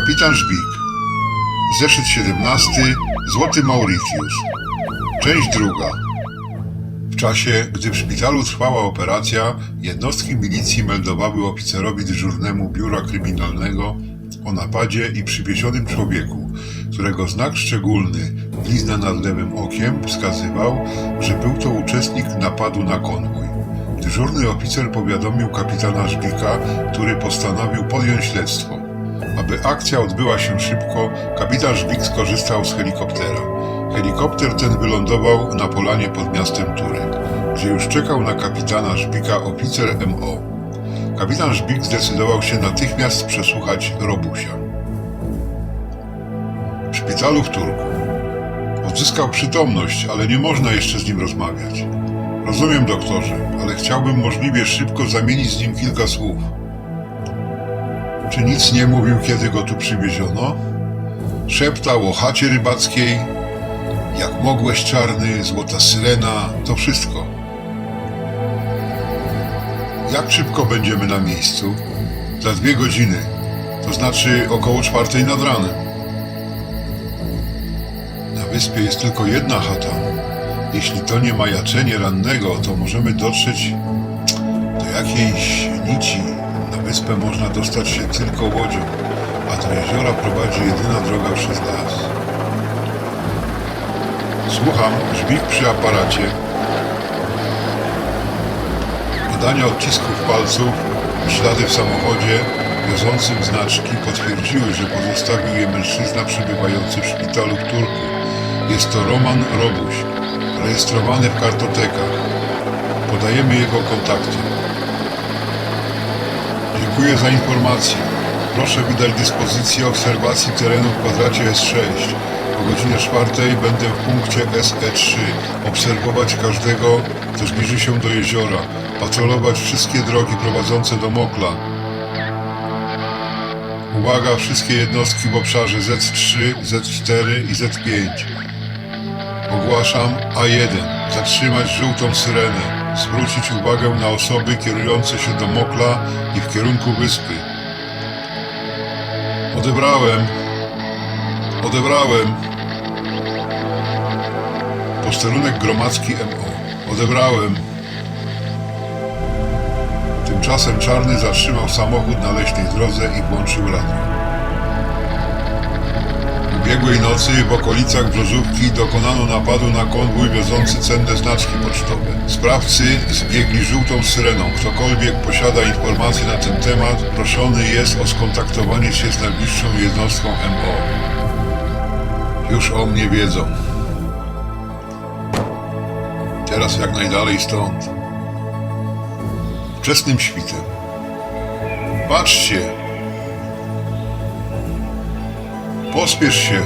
Kapitan Żbik. Zeszyt 17. Złoty Mauritius. Część druga. W czasie, gdy w szpitalu trwała operacja, jednostki milicji meldowały oficerowi dyżurnemu biura kryminalnego o napadzie i przywiezionym człowieku, którego znak szczególny, blizna nad lewym okiem, wskazywał, że był to uczestnik napadu na konwój. Dyżurny oficer powiadomił kapitana Żbika, który postanowił podjąć śledztwo. Aby akcja odbyła się szybko, kapitan Żbik skorzystał z helikoptera. Helikopter ten wylądował na polanie pod miastem Turek, gdzie już czekał na kapitana Żbika oficer MO. Kapitan Żbik zdecydował się natychmiast przesłuchać Robusia. W szpitalu w Turku. Odzyskał przytomność, ale nie można jeszcze z nim rozmawiać. Rozumiem, doktorze, ale chciałbym możliwie szybko zamienić z nim kilka słów. Czy nic nie mówił, kiedy go tu przywieziono? Szeptał o chacie rybackiej, jak mogłeś czarny, złota syrena, to wszystko. Jak szybko będziemy na miejscu? Za dwie godziny, to znaczy około czwartej nad ranem. Na wyspie jest tylko jedna chata. Jeśli to nie majaczenie rannego, to możemy dotrzeć do jakiejś nici. Wyspę można dostać się tylko łodzią, a do jeziora prowadzi jedyna droga przez las. Słucham, żbik przy aparacie. Badania odcisków palców ślady w samochodzie wiozącym znaczki potwierdziły, że pozostawił je mężczyzna przebywający w szpitalu w Turku. Jest to Roman Robuś, rejestrowany w kartotekach. Podajemy jego kontakty. Dziękuję za informację. Proszę wydać dyspozycję obserwacji terenu w kwadracie S6. O godzinie czwartej będę w punkcie SE3. Obserwować każdego, kto zbliży się do jeziora. Patrolować wszystkie drogi prowadzące do Mokla. Uwaga, wszystkie jednostki w obszarze Z3, Z4 i Z5. Ogłaszam A1. Zatrzymać żółtą syrenę. Zwrócić uwagę na osoby kierujące się do Mokla i w kierunku wyspy. Odebrałem. Odebrałem. Posterunek gromadzki MO. Odebrałem. Tymczasem Czarny zatrzymał samochód na leśnej drodze i włączył radio. Ubiegłej nocy w okolicach Brzozówki dokonano napadu na konwój wiozący cenne znaczki pocztowe. Sprawcy zbiegli żółtą syreną. Ktokolwiek posiada informacje na ten temat, proszony jest o skontaktowanie się z najbliższą jednostką MO. Już o mnie wiedzą. Teraz jak najdalej stąd. Wczesnym świtem. Patrzcie! Pospiesz się.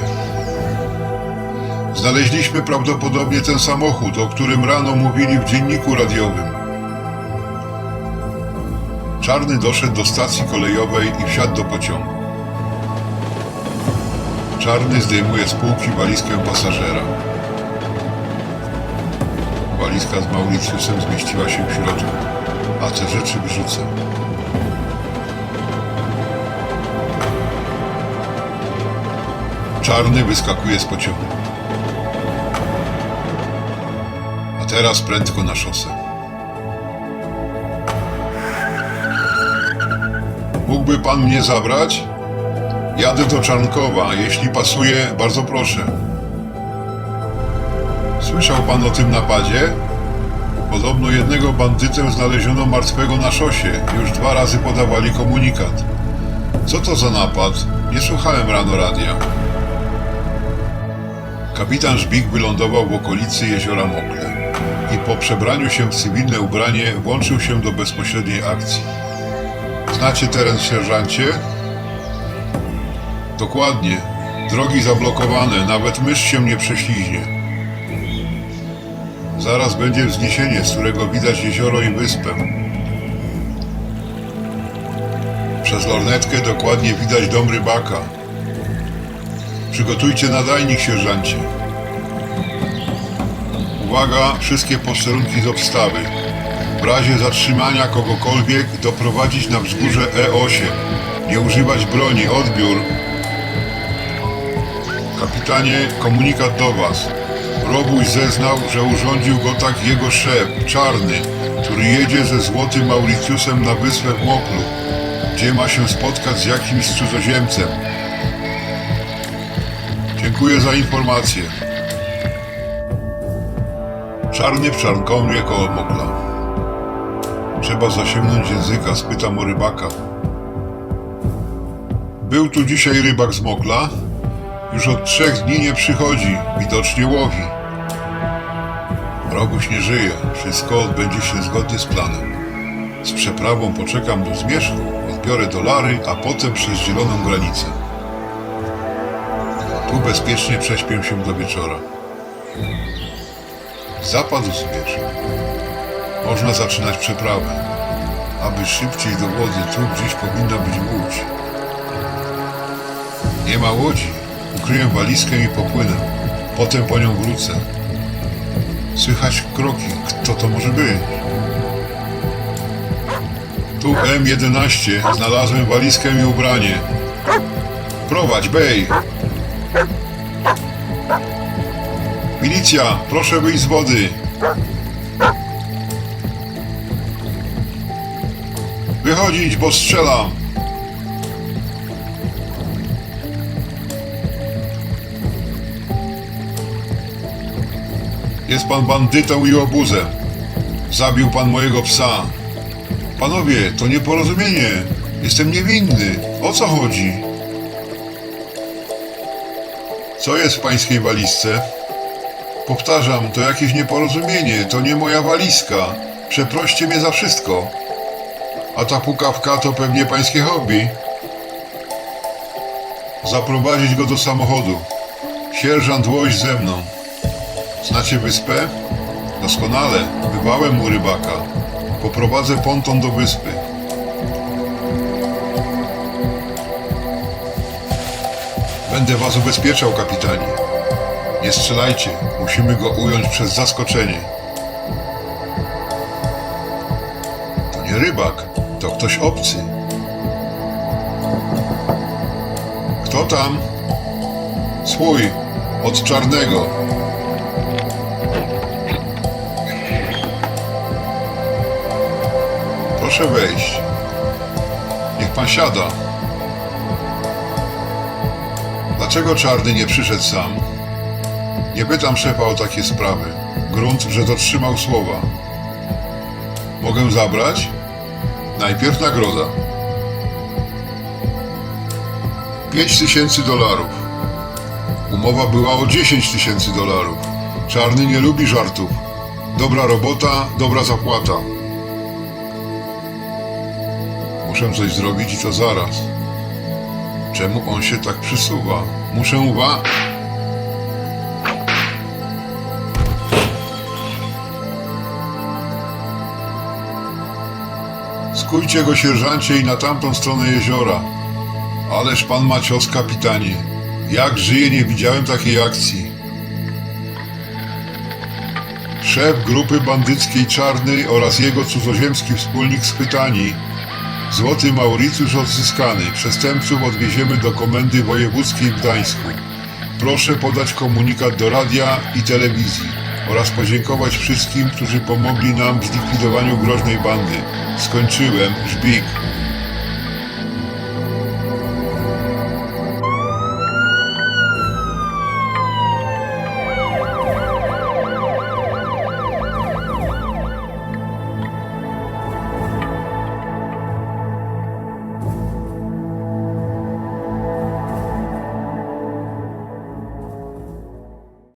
Znaleźliśmy prawdopodobnie ten samochód, o którym rano mówili w dzienniku radiowym. Czarny doszedł do stacji kolejowej i wsiadł do pociągu. Czarny zdejmuje z półki walizkę pasażera. Walizka z Mauritiusem zmieściła się w środku, a te rzeczy wyrzuca. Czarny wyskakuje z pociągu. A teraz prędko na szosę. Mógłby pan mnie zabrać? Jadę do Czarnkowa. Jeśli pasuje, bardzo proszę. Słyszał pan o tym napadzie? Podobno jednego bandytę znaleziono martwego na szosie. Już dwa razy podawali komunikat. Co to za napad? Nie słuchałem rano radia. Kapitan Żbik wylądował w okolicy jeziora Mokle i po przebraniu się w cywilne ubranie włączył się do bezpośredniej akcji. Znacie teren, sierżancie? Dokładnie. Drogi zablokowane, nawet mysz się nie prześliźnie. Zaraz będzie wzniesienie, z którego widać jezioro i wyspę. Przez lornetkę dokładnie widać dom rybaka. Przygotujcie nadajnik, sierżancie. Uwaga, wszystkie posterunki z obstawy. W razie zatrzymania kogokolwiek doprowadzić na wzgórze E8. Nie używać broni, odbiór. Kapitanie, komunikat do was. Robuś zeznał, że urządził go tak jego szef, Czarny, który jedzie ze Złotym Mauritiusem na wyspę w Moklu, gdzie ma się spotkać z jakimś cudzoziemcem. Dziękuję za informację. Czarny w Czarnkomie koło Mokla. Trzeba zasięgnąć języka, spytam o rybaka. Był tu dzisiaj rybak z Mokla. Już od trzech dni nie przychodzi, widocznie łowi. Robuś nie żyje, wszystko odbędzie się zgodnie z planem. Z przeprawą poczekam do zmierzchu, odbiorę dolary, a potem przez zieloną granicę. Tu bezpiecznie prześpię się do wieczora. Zapadł zmierzch. Można zaczynać przeprawę. Aby szybciej do wody, tu gdzieś powinna być łódź. Nie ma łodzi. Ukryję walizkę i popłynę. Potem po nią wrócę. Słychać kroki. Kto to może być? Tu M11. Znalazłem walizkę i ubranie. Prowadź, bej! Milicja, proszę wyjść z wody. Wychodzić, bo strzelam. Jest pan bandytą i obuzem. Zabił pan mojego psa. Panowie, to nieporozumienie. Jestem niewinny. O co chodzi? Co jest w pańskiej walizce? Powtarzam, to jakieś nieporozumienie. To nie moja walizka. Przeproście mnie za wszystko. A ta pukawka to pewnie pańskie hobby. Zaprowadzić go do samochodu. Sierżant Łoś ze mną. Znacie wyspę? Doskonale. Bywałem u rybaka. Poprowadzę ponton do wyspy. Będę was ubezpieczał, kapitanie. Nie strzelajcie. Musimy go ująć przez zaskoczenie. To nie rybak. To ktoś obcy. Kto tam? Swój. Od czarnego. Proszę wejść. Niech pan siada. Dlaczego czarny nie przyszedł sam? Nie pytam szefa o takie sprawy. Grunt, że dotrzymał słowa. Mogę zabrać? Najpierw nagroda. Pięć tysięcy dolarów. Umowa była o 10 tysięcy dolarów. Czarny nie lubi żartów. Dobra robota, dobra zapłata. Muszę coś zrobić i to zaraz. Czemu on się tak przysuwa? Muszę wa... Skójcie go, sierżancie, i na tamtą stronę jeziora. Ależ pan ma cios, kapitanie. Jak żyje, nie widziałem takiej akcji. Szef grupy bandyckiej Czarnej oraz jego cudzoziemski wspólnik schwytani. Złoty Mauricjusz odzyskany. Przestępców odwieziemy do komendy wojewódzkiej w Gdańsku. Proszę podać komunikat do radia i telewizji oraz podziękować wszystkim, którzy pomogli nam w zlikwidowaniu groźnej bandy. Skończyłem. Żbik.